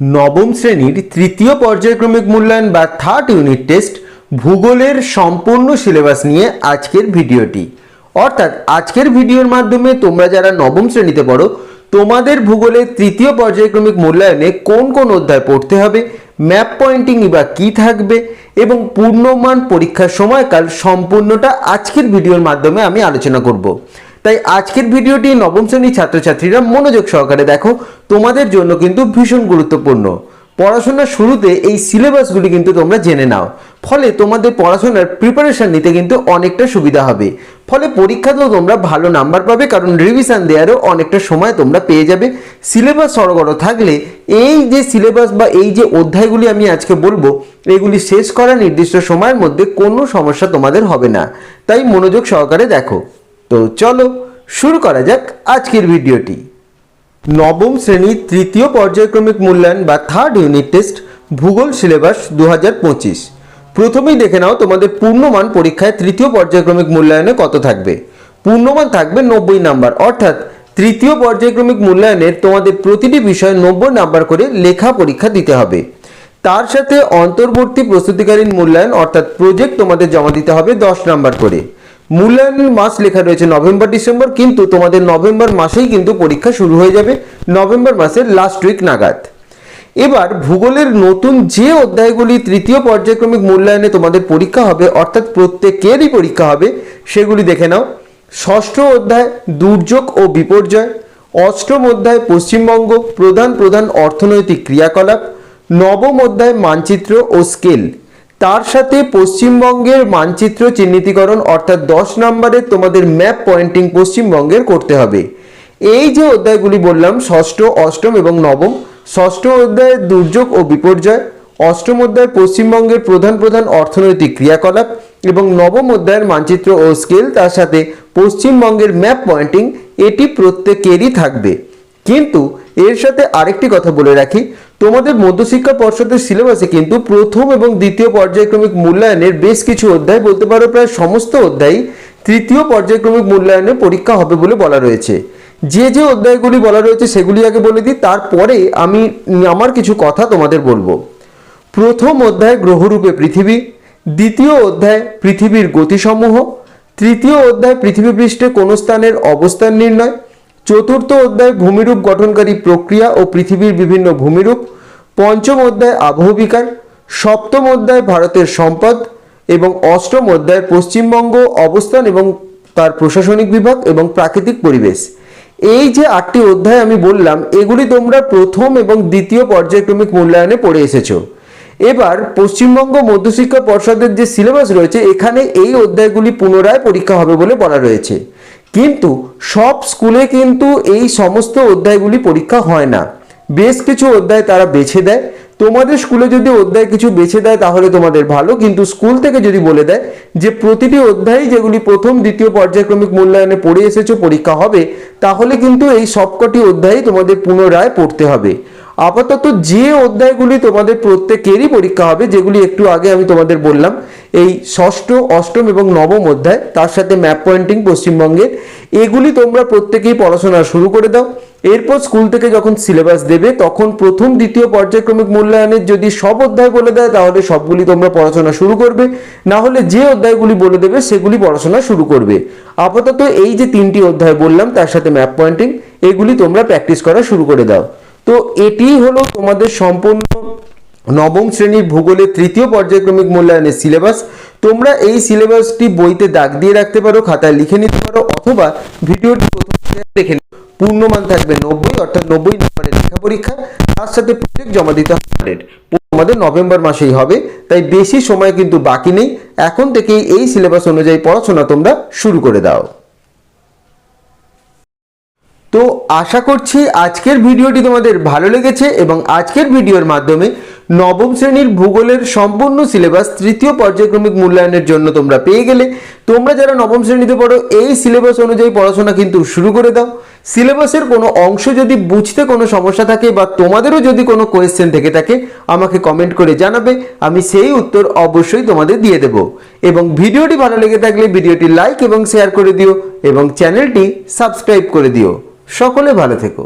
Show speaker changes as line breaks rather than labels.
নবম শ্রেণির তৃতীয় পর্যায়ক্রমিক মূল্যায়ন বা থার্ড ইউনিট টেস্ট ভূগোলের সম্পূর্ণ সিলেবাস নিয়ে আজকের ভিডিওটি। অর্থাৎ আজকের ভিডিওর মাধ্যমে তোমরা যারা নবম শ্রেণীতে পড়ো, তোমাদের ভূগোলের তৃতীয় পর্যায়ক্রমিক মূল্যায়নে কোন কোন অধ্যায় পড়তে হবে ম্যাপ পয়েন্টিং বা কী থাকবে, এবং পূর্ণমান পরীক্ষার সময়কাল সম্পূর্ণটা আজকের ভিডিওর মাধ্যমে আমি আলোচনা করব। তাই আজকের ভিডিওটি নবম শ্রেণির ছাত্রছাত্রীরা মনোযোগ সহকারে দেখো। তোমাদের জন্য কিন্তু ভীষণ গুরুত্বপূর্ণ। পড়াশোনার শুরুতে এই সিলেবাসগুলি কিন্তু তোমরা জেনে নাও। ফলে তোমাদের পড়াশোনার প্রিপারেশন নিতে কিন্তু অনেকটা সুবিধা হবে। ফলে পরীক্ষাতেও তোমরা ভালো নাম্বার পাবে, কারণ রিভিশন দেওয়ারও অনেকটা সময় তোমরা পেয়ে যাবে। সিলেবাস সরগর থাকলে এই যে সিলেবাস বা এই যে অধ্যায়গুলি আমি আজকে বলব, এগুলি শেষ করা নির্দিষ্ট সময়ের মধ্যে কোনো সমস্যা তোমাদের হবে না। তাই মনোযোগ সহকারে দেখো। তো চলো শুরু করা যাক আজকের ভিডিওটি। নবম শ্রেণির তৃতীয় পর্যায়ক্রমিক মূল্যায়ন বা থার্ড ইউনিট টেস্ট ভূগোল সিলেবাস দু হাজার পঁচিশ। প্রথমেই দেখে নাও তোমাদের পূর্ণমান পরীক্ষায় তৃতীয় পর্যায়ক্রমিক মূল্যায়নে কত থাকবে। পূর্ণমান থাকবে নব্বই নাম্বার, অর্থাৎ তৃতীয় পর্যায়ক্রমিক মূল্যায়নের তোমাদের প্রতিটি বিষয়ে নব্বই নাম্বার করে লেখা পরীক্ষা দিতে হবে। তার সাথে অন্তর্বর্তী প্রস্তুতিকালীন মূল্যায়ন, অর্থাৎ প্রজেক্ট তোমাদের জমা দিতে হবে দশ নাম্বার করে। মূল্যায়নের মাস লেখা রয়েছে নভেম্বর, ডিসেম্বর, কিন্তু তোমাদের নভেম্বর মাসেই কিন্তু পরীক্ষা শুরু হয়ে যাবে, নভেম্বর মাসের লাস্ট উইক নাগাদ। এবার ভূগোলের নতুন যে অধ্যায়গুলি তৃতীয় পর্যায়ক্রমিক মূল্যায়নে তোমাদের পরীক্ষা হবে, অর্থাৎ প্রত্যেকেরই পরীক্ষা হবে, সেগুলি দেখে নাও। ষষ্ঠ অধ্যায়, দুর্যোগ ও বিপর্যয়। অষ্টম অধ্যায়, পশ্চিমবঙ্গ, প্রধান প্রধান অর্থনৈতিক ক্রিয়াকলাপ। নবম অধ্যায়, মানচিত্র ও স্কেল। তার সাথে পশ্চিমবঙ্গের মানচিত্র চিহ্নিতীকরণ অর্থাৎ দশ নম্বরে তোমাদের ম্যাপ পয়েন্টিং পশ্চিমবঙ্গের করতে হবে। এই যে অধ্যায়গুলি বললাম, ষষ্ঠ, অষ্টম এবং নবম, ষষ্ঠ অধ্যায় দুর্যোগ ও বিপর্যয়, অষ্টম অধ্যায় পশ্চিমবঙ্গের প্রধান প্রধান অর্থনৈতিক ক্রিয়াকলাপ এবং নবম অধ্যায়ের মানচিত্র ও স্কেল, তার সাথে পশ্চিমবঙ্গের ম্যাপ পয়েন্টিং, এটি প্রত্যেকেরই থাকবে। কিন্তু এর সাথে আরেকটি কথা বলে রাখি তোমাদের মধ্যশিক্ষা পর্ষদের সিলেবাসে কিন্তু প্রথম এবং দ্বিতীয় পর্যায়ক্রমিক মূল্যায়নের বেশ কিছু অধ্যায় বলতে পারো, প্রায় সমস্ত অধ্যায়ই তৃতীয় পর্যায়ক্রমিক মূল্যায়নে পরীক্ষা হবে বলে বলা রয়েছে। যে যে অধ্যায়গুলি বলা রয়েছে সেগুলি আগে বলে দিই, তারপরে আমি, আমার কিছু কথা তোমাদের বলব। প্রথম অধ্যায় গ্রহরূপে পৃথিবী, দ্বিতীয় অধ্যায় পৃথিবীর গতিসমূহ, তৃতীয় অধ্যায় পৃথিবী পৃষ্ঠে কোন স্থানের অবস্থান নির্ণয় চতুর্থ অধ্যায় ভূমিরূপ গঠনকারী প্রক্রিয়া ও পৃথিবীর বিভিন্ন ভূমিরূপ, পঞ্চম অধ্যায় আবহবিকার সপ্তম অধ্যায় ভারতের সম্পদ এবং অষ্টম অধ্যায় পশ্চিমবঙ্গ অবস্থান এবং তার প্রশাসনিক বিভাগ এবং প্রাকৃতিক পরিবেশ। এই যে আটটি অধ্যায় আমি বললাম, এগুলি তোমরা প্রথম এবং দ্বিতীয় পর্যায়ক্রমিক মূল্যায়নে পড়ে এসেছ। এবার পশ্চিমবঙ্গ মধ্যশিক্ষা পর্ষদের যে সিলেবাস রয়েছে, এখানে এই অধ্যায়গুলি পুনরায় পরীক্ষা হবে বলে বলা রয়েছে। কিন্তু সব স্কুলে কিন্তু এই সমস্ত অধ্যায়গুলি পরীক্ষা হয় না। বেশ কিছু অধ্যায় তারা বেছে দেয়। তোমাদের স্কুলে যদি অধ্যায় কিছু বেছে দেয় তাহলে তোমাদের ভালো, কিন্তু স্কুল থেকে যদি বলে দেয় যে প্রতিটি অধ্যায় যেগুলি প্রথম, দ্বিতীয় পর্যায়ক্রমিক মূল্যায়নে পড়ে এসেছ, পরীক্ষা হবে, তাহলে কিন্তু এই সবকটি অধ্যায়ই তোমাদের পুনরায় পড়তে হবে। আপাতত যে অধ্যায়গুলি তোমাদের প্রত্যেকেরই পরীক্ষা হবে, যেগুলি একটু আগে আমি তোমাদের বললাম, এই ষষ্ঠ, অষ্টম এবং নবম অধ্যায়, তার সাথে ম্যাপ পয়েন্টিং পশ্চিমবঙ্গের, এগুলি তোমরা প্রত্যেকেই পড়াশোনা শুরু করে দাও। এরপর স্কুল থেকে যখন সিলেবাস দেবে, তখন প্রথম, দ্বিতীয় পর্যায়ক্রমিক মূল্যায়নের যদি সব অধ্যায় বলে দেয়, তাহলে সবগুলি তোমরা পড়াশোনা শুরু করবে। না হলে যে অধ্যায়গুলি বলে দেবে, সেগুলি পড়াশোনা শুরু করবে। আপাতত এই যে তিনটি অধ্যায় বললাম, তার সাথে ম্যাপ পয়েন্টিং এগুলি তোমরা প্র্যাকটিস করা শুরু করে দাও। তো এটি হলো তোমাদের সম্পূর্ণ নবম শ্রেণির ভূগোলের তৃতীয় পর্যায়ক্রমিক মূল্যায়নের সিলেবাস। তোমরা এই সিলেবাসটি বইতে দাগ দিয়ে রাখতে পারো, খাতায় লিখে নিতে পারো, অথবা ভিডিওটি দেখে পারো। পূর্ণমান থাকবে নব্বই, অর্থাৎ নব্বই নম্বরের লেখা পরীক্ষা। তার সাথে প্রজেক্ট জমা দিতে হবে আমাদের নভেম্বর মাসেই হবে, তাই বেশি সময় কিন্তু বাকি নেই। এখন থেকেই এই সিলেবাস অনুযায়ী পড়াশোনা তোমরা শুরু করে দাও। তো আশা করছি আজকের ভিডিওটি তোমাদের ভালো লেগেছে এবং আজকের ভিডিওর মাধ্যমে নবম শ্রেণির ভূগোলের সম্পূর্ণ সিলেবাস তৃতীয় পর্যায়ক্রমিক মূল্যায়নের জন্য তোমরা পেয়ে গেলে। তোমরা যারা নবম শ্রেণীতে পড়ো, এই সিলেবাস অনুযায়ী পড়াশোনা কিন্তু শুরু করে দাও। সিলেবাসের কোনো অংশ যদি বুঝতে কোনো সমস্যা থাকে বা তোমাদেরও যদি কোনো কোয়েশ্চেন থেকে থাকে, আমাকে কমেন্ট করে জানাবে, আমি সেই উত্তর অবশ্যই তোমাদের দিয়ে দেব। এবং ভিডিওটি ভালো লেগে থাকলে ভিডিওটি লাইক এবং শেয়ার করে দিও এবং চ্যানেলটি সাবস্ক্রাইব করে দিও। সকলে ভালো থেকো।